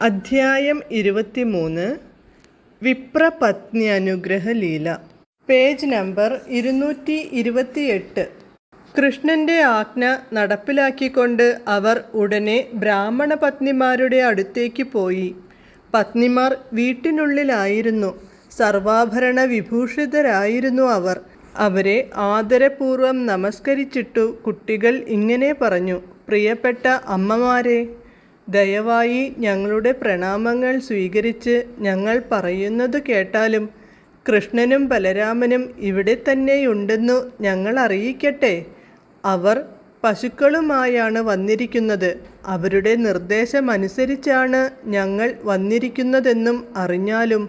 അധ്യായം ഇരുപത്തിമൂന്ന്. വിപ്രപത്നി അനുഗ്രഹ ലീല. പേജ് നമ്പർ ഇരുന്നൂറ്റി ഇരുപത്തിയെട്ട് കൃഷ്ണന്റെ ആജ്ഞ നടപ്പിലാക്കിക്കൊണ്ട് അവർ ഉടനെ ബ്രാഹ്മണ പത്നിമാരുടെ അടുത്തേക്ക് പോയി. പത്നിമാർ വീട്ടിനുള്ളിലായിരുന്നു. സർവാഭരണ വിഭൂഷിതരായിരുന്നു അവർ. അവരെ ആദരപൂർവം നമസ്കരിച്ചിട്ടു കുട്ടികൾ ഇങ്ങനെ പറഞ്ഞു പ്രിയപ്പെട്ട അമ്മമാരെ ദയവായി ഞങ്ങളുടെ പ്രണാമങ്ങൾ സ്വീകരിച്ച് ഞങ്ങൾ പറയുന്നത് കേട്ടാലും കൃഷ്ണനും ബലരാമനും ഇവിടെ തന്നെയുണ്ടെന്നു ഞങ്ങൾ അറിയിക്കട്ടെ. അവർ പശുക്കളുമായാണ് വന്നിരിക്കുന്നത്. അവരുടെ നിർദ്ദേശമനുസരിച്ചാണ് ഞങ്ങൾ വന്നിരിക്കുന്നതെന്നും അറിഞ്ഞാലും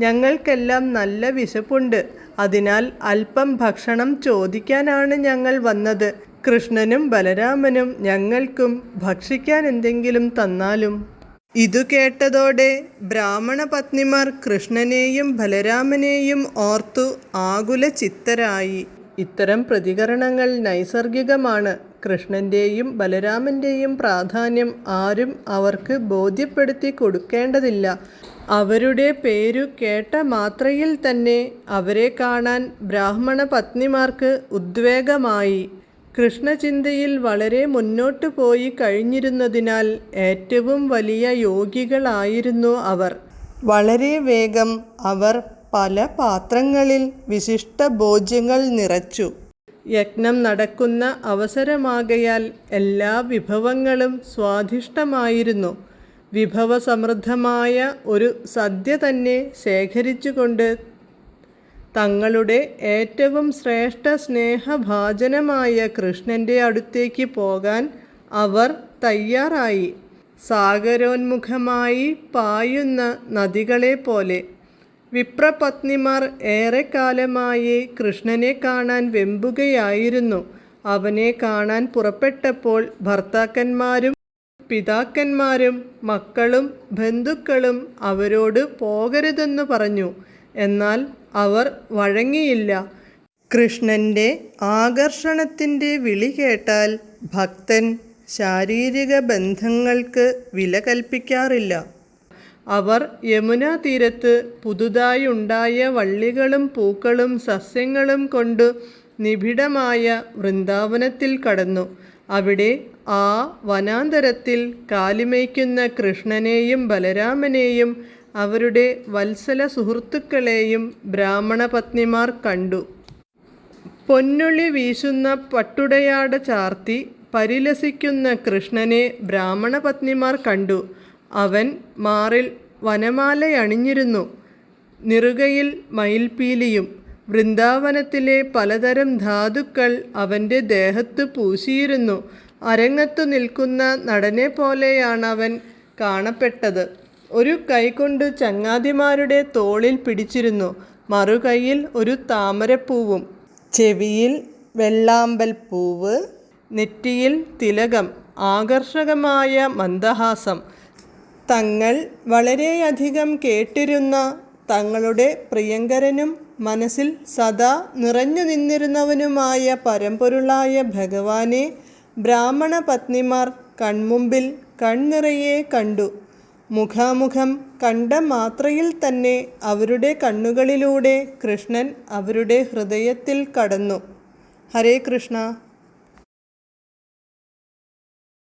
ഞങ്ങൾക്കെല്ലാം നല്ല വിശപ്പുണ്ട്. അതിനാൽ അല്പം ഭക്ഷണം ചോദിക്കാനാണ് ഞങ്ങൾ വന്നത്. കൃഷ്ണനും ബലരാമനും ഞങ്ങൾക്കും ഭക്ഷിക്കാൻ എന്തെങ്കിലും തന്നാലും. ഇതു കേട്ടതോടെ ബ്രാഹ്മണ പത്നിമാർ കൃഷ്ണനെയും ബലരാമനെയും ഓർത്തു ആകുല ചിത്തരായി ഇത്തരം പ്രതികരണങ്ങൾ നൈസർഗികമാണ്. കൃഷ്ണന്റെയും ബലരാമന്റെയും പ്രാധാന്യം ആരും അവർക്ക് ബോധ്യപ്പെടുത്തി കൊടുക്കേണ്ടതില്ല. അവരുടെ പേരു കേട്ട മാത്രയിൽ തന്നെ അവരെ കാണാൻ ബ്രാഹ്മണ പത്നിമാർക്ക് ഉദ്വേഗമായി. കൃഷ്ണചിന്തയിൽ വളരെ മുന്നോട്ടു പോയി കഴിഞ്ഞിരുന്നതിനാൽ ഏറ്റവും വലിയ യോഗികളായിരുന്നു അവർ. വളരെ വേഗം അവർ പല പാത്രങ്ങളിൽ വിശിഷ്ട ഭോജ്യങ്ങൾ നിറച്ചു. യജ്ഞം നടക്കുന്ന അവസരമാകയാൽ എല്ലാ വിഭവങ്ങളും സ്വാദിഷ്ടമായിരുന്നു. വിഭവസമൃദ്ധമായ ഒരു സദ്യ തന്നെ ശേഖരിച്ചുകൊണ്ട് തങ്ങളുടെ ഏറ്റവും ശ്രേഷ്ഠ സ്നേഹഭാജനമായ കൃഷ്ണന്റെ അടുത്തേക്ക് പോകാൻ അവർ തയ്യാറായി. സാഗരോന്മുഖമായി പായുന്ന നദികളെ പോലെ വിപ്രപത്നിമാർ ഏറെക്കാലമായി കൃഷ്ണനെ കാണാൻ വെമ്പുകയായിരുന്നു. അവനെ കാണാൻ പുറപ്പെട്ടപ്പോൾ ഭർത്താക്കന്മാരും പിതാക്കന്മാരും മക്കളും ബന്ധുക്കളും അവരോട് പോകരുതെന്ന് പറഞ്ഞു. എന്നാൽ അവർ വഴങ്ങിയില്ല. കൃഷ്ണന്റെ ആകർഷണത്തിന്റെ വിളി കേട്ടാൽ ഭക്തൻ ശാരീരിക ബന്ധങ്ങൾക്ക് വില കൽപ്പിക്കാറില്ല. അവർ യമുനാ തീരത്ത് പുതുതായി ഉണ്ടായ വള്ളികളും പൂക്കളും സസ്യങ്ങളും കൊണ്ട് നിബിഡമായ വൃന്ദാവനത്തിൽ കടന്നു. അവിടെ ആ വനാന്തരത്തിൽ കാലിമയ്ക്കുന്ന കൃഷ്ണനെയും ബലരാമനെയും അവരുടെ വത്സല സുഹൃത്തുക്കളെയും ബ്രാഹ്മണ പത്നിമാർ കണ്ടു. പൊന്നുള്ളി വീശുന്ന പട്ടുടയാട ചാർത്തി പരിലസിക്കുന്ന കൃഷ്ണനെ ബ്രാഹ്മണ പത്നിമാർ കണ്ടു. അവൻ മാറിൽ വനമാലയണിഞ്ഞിരുന്നു നിറുകയിൽ മയിൽപീലിയും വൃന്ദാവനത്തിലെ പലതരം ധാതുക്കൾ അവന്റെ ദേഹത്ത് പൂശിയിരുന്നു. അരങ്ങത്തു നിൽക്കുന്ന നടനെ പോലെയാണവൻ കാണപ്പെട്ടത്. ഒരു കൈകൊണ്ട് ചങ്ങാതിമാരുടെ തോളിൽ പിടിച്ചിരുന്നു. മറുകൈയിൽ ഒരു താമരപ്പൂവും. ചെവിയിൽ വെള്ളാമ്പൽ പൂവ് നെറ്റിയിൽ തിലകം. ആകർഷകമായ മന്ദഹാസം. തങ്ങൾ വളരെയധികം കേട്ടിരുന്ന തങ്ങളുടെ പ്രിയങ്കരനും മനസ്സിൽ സദാ നിറഞ്ഞു നിന്നിരുന്നവനുമായ പരമ്പൊരുളായ ഭഗവാനെ ബ്രാഹ്മണ പത്നിമാർ കൺമുമ്പിൽ കൺനിറയെ കണ്ടു. മുഖാമുഖം കണ്ട മാത്രയിൽ തന്നെ അവരുടെ കണ്ണുകളിലൂടെ കൃഷ്ണൻ അവരുടെ ഹൃദയത്തിൽ കടന്നു. ഹരേ കൃഷ്ണ.